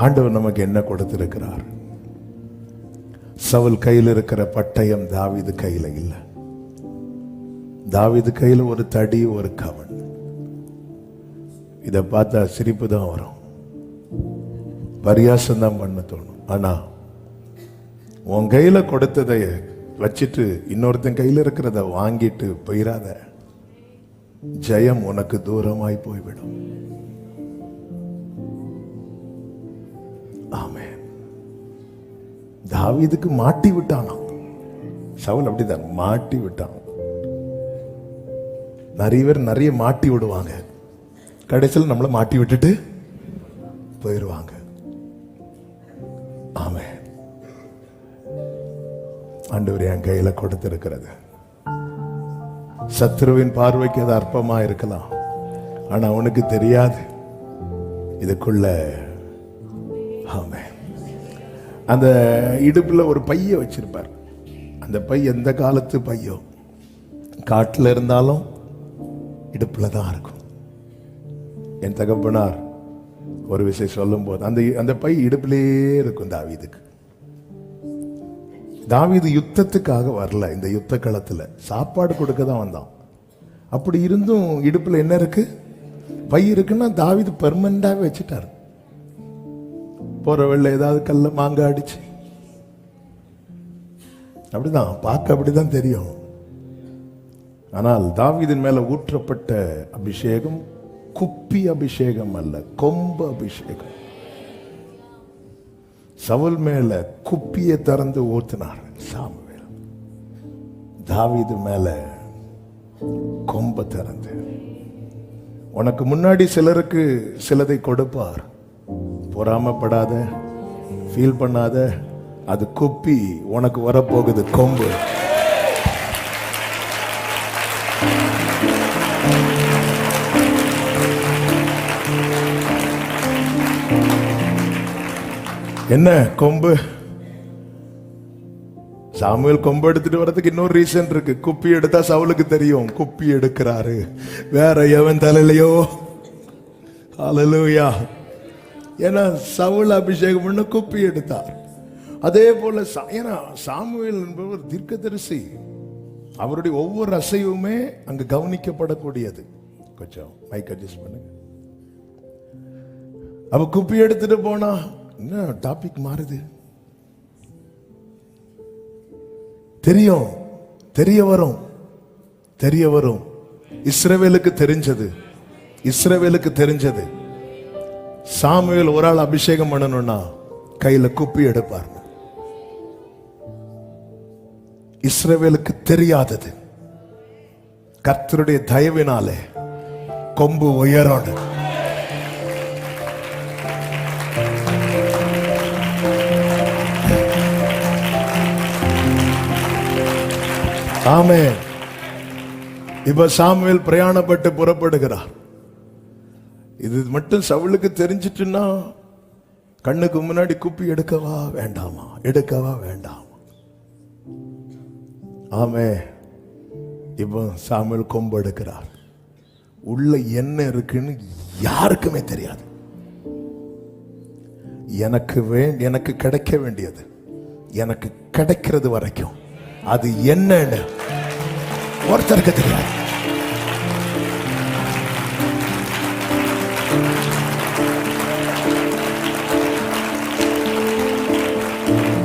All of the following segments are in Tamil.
ஆண்டவர் நமக்கு என்ன கொடுத்திருக்கிறார்? சவுல் கையில் இருக்கிற பட்டயம் தாவிது கையில இல்ல. தாவிது கையில ஒரு தடி ஒரு கவன். இதை பார்த்தா சிரிப்பு தான் வரும். பரியாசம் தான் பண்ண தோணும். ஆனா உன் கையில கொடுத்ததை வச்சுட்டு இன்னொருத்தன் கையில இருக்கிறத வாங்கிட்டு போயிடாத ஜெயம் உனக்கு தூரமாய் போய்விடும். ஆமென். தாவியதுக்கு மாட்டி விட்டானாம் சவுல் அப்படிதான் மாட்டி விட்டான். நிறைய பேர் நிறைய மாட்டி விடுவாங்க. கடைசியில் நம்மளை மாட்டி விட்டுட்டு போயிடுவாங்க ஆமே ஆண்டவர் என் கையில கொடுத்திருக்கிறது. சத்ருவின் பார்வைக்கு அது அற்பமா இருக்கலாம் ஆனா அவனுக்கு தெரியாது. இதுக்குள்ள ஆமே அந்த இடுப்பில் ஒரு பைய வச்சிருப்பார். அந்த பை எந்த காலத்து பையோ? காட்டில் இருந்தாலும் இடுப்பில் தான் இருக்கும். என் தகப்பனார் ஒரு விஷயம் சொல்லும்போது அந்த அந்த பை இடுப்பிலேயே இருக்கும் தாவீதுக்கு. தாவீது யுத்தத்துக்காக வரல இந்த யுத்த களத்தில். சாப்பாடு கொடுக்க தான் வந்தான். அப்படி இருந்தும் இடுப்பில் என்ன இருக்கு? பை இருக்குன்னா தாவீது பெர்மனண்டாகவே வச்சுட்டாரு. போற வெள்ள ஏதாவது கல்ல மாங்காய் அடிச்சு. அப்படிதான் பார்க்க அப்படிதான் தெரியும். ஆனால் தாவிதின் மேல ஊற்றப்பட்ட அபிஷேகம் குப்பி அபிஷேகம் அல்ல கொம்பு அபிஷேகம். சவுல் மேல குப்பியை திறந்து ஊத்தினார் சாமுவேல். தாவீது மேல கொம்ப திறந்து. உனக்கு முன்னாடி சிலருக்கு சிலதை கொடுப்பார். பொறாமப்படாத ஃபீல் பண்ணாத அது குப்பி உனக்கு வரப்போகுது கொம்பு. என்ன கொம்பு? சாமுவேல் கொம்பு எடுத்துட்டு வரதுக்கு இன்னொரு ரீசன் இருக்கு. குப்பி எடுத்தா சவுலுக்கு தெரியும். குப்பி எடுக்கிறாரு. வேற எவன் தலையிலையோ? அலலூயா ஏன்னா சவுல் அபிஷேகம் பண்ண குப்பி எடுத்தார் அதே போல சா- ஏன்னா சாமுவேல் என்பவர் தீர்க்கதரிசி. அவருடைய ஒவ்வொரு அசைவுமே அங்கு கவனிக்கப்படக்கூடியது. கொஞ்சம் மைக் அட்ஜஸ்ட் பண்ணுங்க. அவ குப்பி எடுத்துட்டு போனா என்ன டாபிக் மாறுது? தெரியும் தெரிய வரும் தெரிய வரும். இஸ்ரவேலுக்கு தெரிஞ்சது இஸ்ரவேலுக்கு தெரிஞ்சது. சாமுவேல் ஒரு ஆள் அபிஷேகம் பண்ணணும்னா கையில குப்பி எடுப்பார் இஸ்ரேவேலுக்கு தெரியாதது. கர்த்தருடைய தயவினாலே கொம்பு உயரோடு ஆமே இப்ப சாமுவேல் பிரயாணப்பட்டு புறப்படுகிறார். இது மட்டும் சவுளுக்கு தெரிஞ்சிட்டுன்னா கண்ணுக்கு முன்னாடி குப்பி எடுக்கவா வேண்டாமா? எடுக்கவா வேண்டாமா? ஆமே இப்போ சாமியல் கொம்பு எடுக்கிறார். உள்ள என்ன இருக்குன்னு யாருக்குமே தெரியாது. எனக்கு வே எனக்கு கிடைக்க வேண்டியது எனக்கு கிடைக்கிறது வரைக்கும். அது என்னன்னு ஒருத்தருக்கு தெரியாது.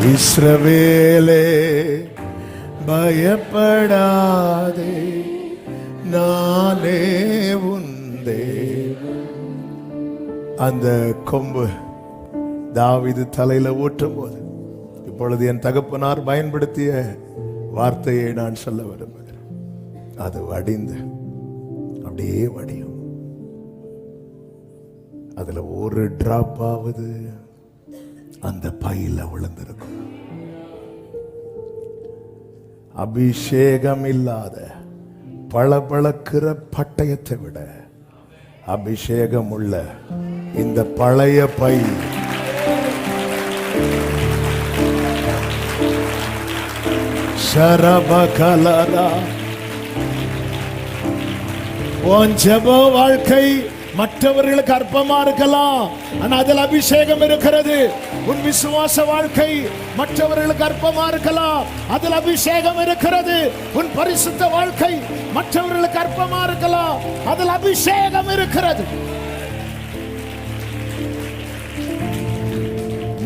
இஸ்ரவேலே பயப்படாதே நானே உந்தே அந்த கொம்பு தாவிது தலையில ஊற்றும் போது இப்பொழுது என் தகப்பனார் பயன்படுத்திய வார்த்தையை நான் சொல்ல விரும்புகிறேன். அது வடிந்து அப்படியே வடியும். அதுல ஒரு டிராப் ஆவது அந்த பையில விழுந்திருக்கும். அபிஷேகம் இல்லாத பளபளக்கிற பட்டயத்தை விட அபிஷேகம் உள்ள இந்த பழைய பை. ஷரபகலரா உன் வாழ்க்கை மற்றவர்களுக்கு அற்பமா இருக்கலாம். ஆனா அதில் அபிஷேகம் இருக்கிறது. உன் விசுவாச வாழ்க்கை மற்றவர்களுக்கு அற்பமா இருக்கலாம். அதில் அபிஷேகம் இருக்கிறது. உன் பரிசுத்த வாழ்க்கை மற்றவர்களுக்கு அற்பமா இருக்கலாம். அதில் அபிஷேகம் இருக்கிறது.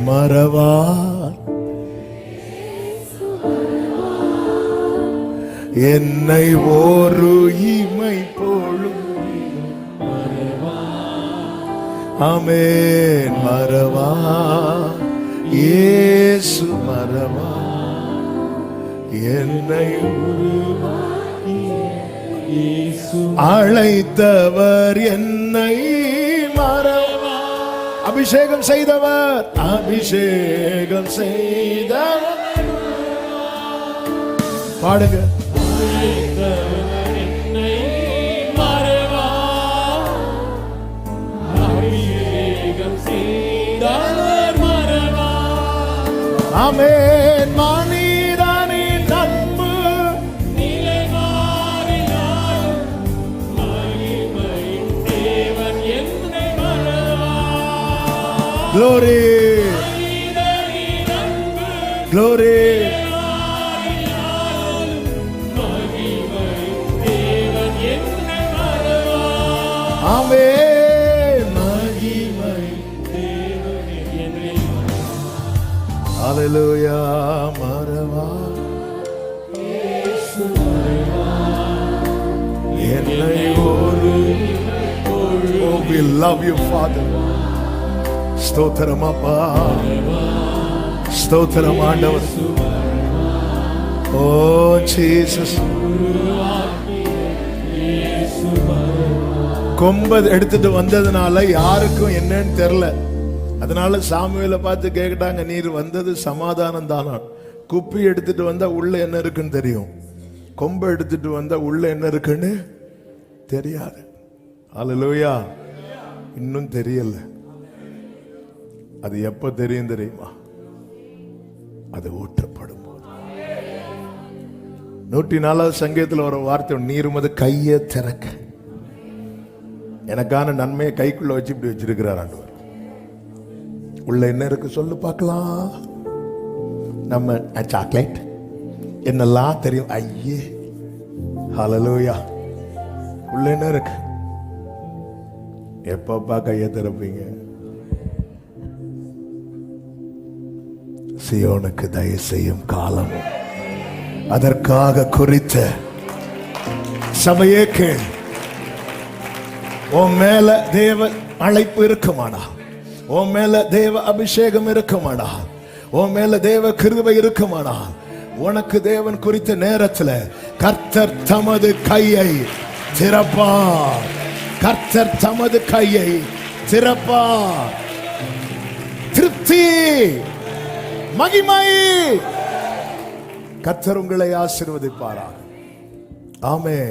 மறவா என்னை ஒரு இமை போலும் அமேன் மறவா. இயேசு மறவா. என்னை அழைத்தவர் என்னை மறவா. அபிஷேகம் செய்தவர் அபிஷேகம் செய்தவர். பாடுங்க. ஆமென். மனிதனின் அன்பு glory. glory. ஆமென். ஹalleluya மறவா. என்னை ஒரு Oh, we love you, Father. ஸ்தோத்திரம் அப்பா. ஸ்தோத்திரம் ஆண்டவர். ஓ ஜீசஸ் கொம்ப எடுத்துட்டு வந்ததுனால யாருக்கும் என்னன்னு தெரியல. அதனால சாமுவேல பார்த்து கேட்டாங்க நீர் வந்தது சமாதானம் தானா? குப்பி எடுத்துட்டு வந்தா உள்ள என்ன இருக்குன்னு தெரியும். கொம்பை எடுத்துட்டு வந்தா உள்ள என்ன இருக்குன்னு தெரியாது. அலலோயா இன்னும் தெரியல. அது எப்ப தெரியும் தெரியுமா? அது ஊற்றப்படும் போது நூற்றி நாலாவது சங்கீதத்தில் ஒரு வார்த்தை நீர் உமது கையை திறக்க. எனக்கான நன்மையை கைக்குள்ள வச்சு இப்படி வச்சிருக்கிறார் ஆண்டவர். உள்ள என்ன இருக்கு சொல்லு பார்க்கலாம். நம்ம சாக்லேட் என்னெல்லாம் தெரியும்? ஐயே ஹலலோயா உள்ள என்ன இருக்கு? எப்பப்பா கையை திறப்பீங்க? சியோனுக்கு தயவு செய்யும் காலம். அதற்காக குறித்த சபையே கேள் உன் மேல தேவ அழைப்பு இருக்குமானா உன் மேல தேவ அபிஷேகம் இருக்குமாடா. உன் மேல தேவ கிருபை இருக்குமாடா. உனக்கு தேவன் குறித்த நேரத்துல கர்த்தர் தமது கையை சிறப்பா கர்த்தர் தமது கையை சிறப்பா திருப்தி மகிமை. கர்த்தர் உங்களை ஆசிர்வதிப்பாரா ஆமே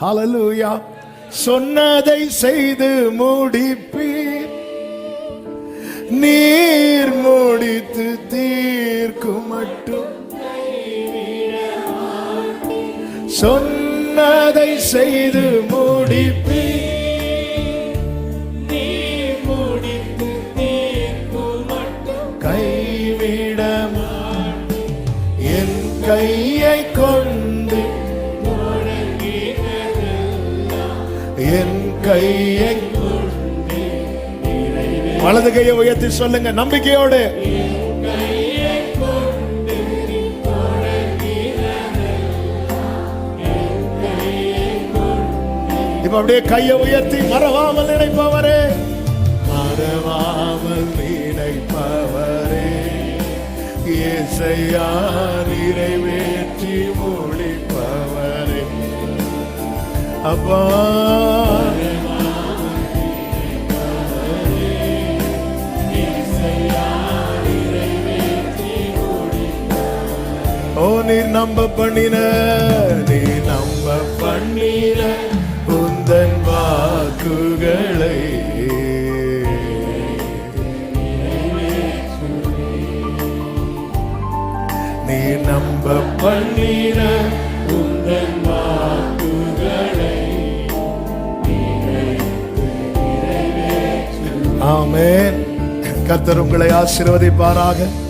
ஹalleluya. சொன்னதை செய்து முடிப்பி நீர் முடித்து தீர்க்கும் மட்டும். சொன்னதை செய்து முடிப்பி கைவிட என் கையை கொண்டு என் கை வலது கையை உயர்த்தி சொல்லுங்க நம்பிக்கையோடு. இப்ப அப்படியே கையை உயர்த்தி மறவாமல் நினைப்பவரே. மறவாமல் நினைப்பவரே. இசையா நிறைவேற்றி மொழிப்பவரே அப்பா நீர் நீ நம்ப பண்ணின நீ நம்ப பண்ணின உந்தன் வாக்குகளை. நீ நம்ப பண்ணின உந்தன் வாக்குகளை. ஆமேன். கத்தர் உங்களை ஆசீர்வதிப்பாராக.